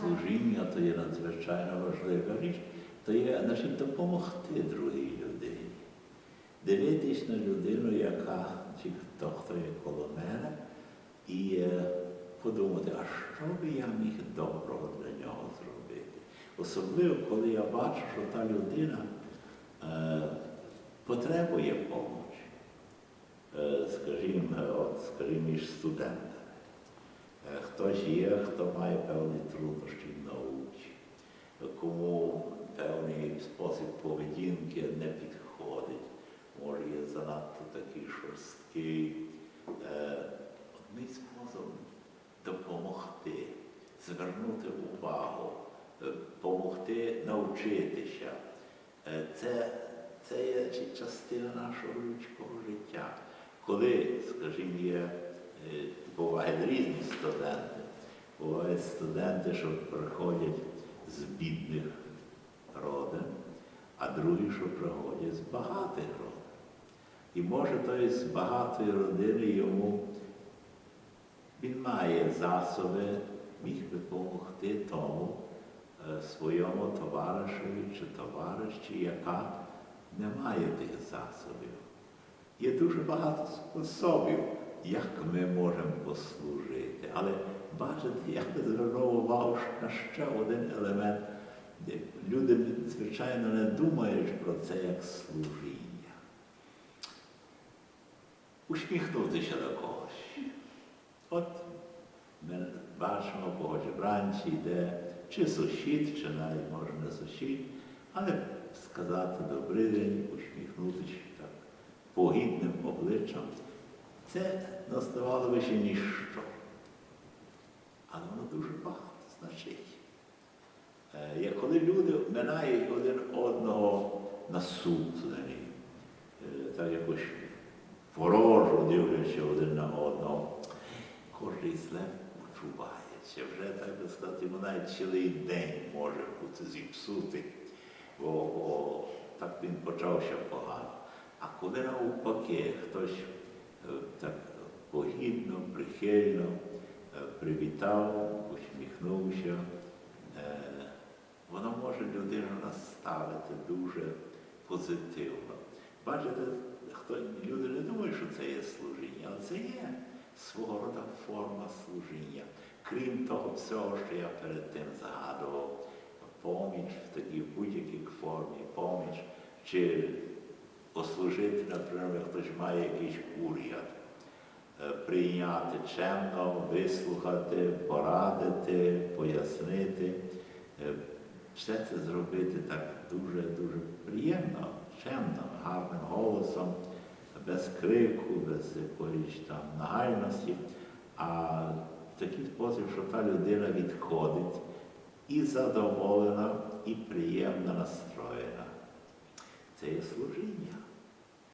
Служіння то є надзвичайно важлива річ, то є значить, допомогти другій людині. Дивитись на людину, яка чи хто, хто є коло мене, і е, подумати, а що би я міг доброго для нього зробити. Особливо, коли я бачу, що та людина е, потребує допомоги. Е, скажімо, от, скажімо. Е, Хтось є, хто має певні труднощі в науці, кому певний спосіб поведінки не підходить, може є занадто такий шорсткий. Е, Одним способом допомогти, звернути увагу, е, допомогти навчитися. Е, Це, це є частина нашого людського життя. Коли, скажімо, є, е, бувають різні студенти, бувають студенти, що приходять з бідних родин, а другі, що приходять з багатих родин. І може той з багатої родини йому він має засоби, міг би допомогти тому е, своєму товаришеві чи товариші, яка не має тих засобів. Є дуже багато способів, як ми можемо послужити. Але бачите, я звернув увагу на ще один елемент. Люди, звичайно, не думають про це як служіння. Усміхнутися до когось. От ми бачимо когось вранці йде, чи сусід, чи навіть може не сусід, але сказати добрий день, усміхнутися так погідним обличчям, це наставало би ще ніщо. Але воно дуже багато значить. Е, Як коли люди минають один одного насуплені, е, так якось ворожо дивлячись один на одного, кожен зле почувається. Вже, так би сказати, навіть цілий день може бути зіпсутий, бо, бо так він почався погано. А коли навпаки хтось так погідно, прихильно е, привітав, усміхнувся, е, воно може людину наставити дуже позитивно. Бачите, хто, люди не думають, що це є служіння, але це є свого роду форма служіння. Крім того всього, що я перед тим згадував, поміч в такій будь-якій формі, поміч, чи послужити, наприклад, хтось має якийсь уряд, е, прийняти чемно, вислухати, порадити, пояснити. Е, Все це зробити так дуже-дуже приємно, чемно, гарним голосом, без крику, без якоїсь там нагальності, а в такий спосіб, що та людина відходить і задоволена, і приємно настроєна. Це є служіння.